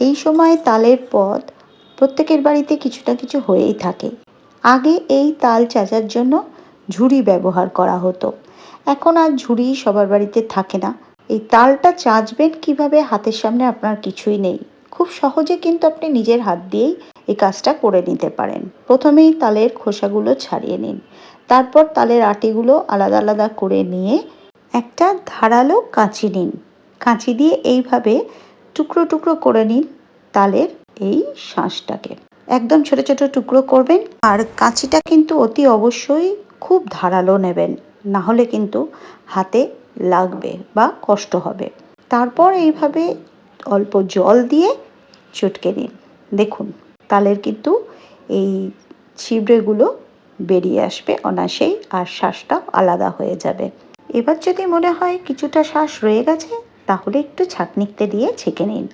এই সময় তালের পদ প্রত্যেকের বাড়িতে কিছু না কিছু হয়েই থাকে। আগে এই তাল চাচার জন্য ঝুড়ি ব্যবহার করা হতো। এখন আর ঝুড়ি সবার বাড়িতে থাকে না। এই তালটা চাচবেন কীভাবে হাতের সামনে আপনার কিছুই নেই। খুব সহজে কিন্তু আপনি নিজের হাত দিয়েই এই কাজটা করে নিতে পারেন। প্রথমেই তালের খোসাগুলো ছাড়িয়ে নিন। তারপর তালের আটিগুলো আলাদা আলাদা করে নিয়ে একটা ধারালো কাঁচি নিন। কাঁচি দিয়ে এইভাবে টুকরো টুকরো করে নিন তালের এই শাঁসটাকে। একদম ছোট ছোট টুকরো করবেন আর কাঁচিটা কিন্তু অতি অবশ্যই খুব ধারালো নেবেন, না হলে কিন্তু হাতে লাগবে বা কষ্ট হবে। তারপর এইভাবে অল্প জল দিয়ে চটকে নিন। দেখুন, তালের কিন্তু এই ছিবড়েগুলো বেরিয়ে আসবে অনাসেই আর শ্বাসটাও আলাদা হয়ে যাবে। এবার যদি মনে হয় কিছুটা শ্বাস রয়ে গেছে তাহলে একটু ছাঁকনিতে দিয়ে ছেঁকে নিন।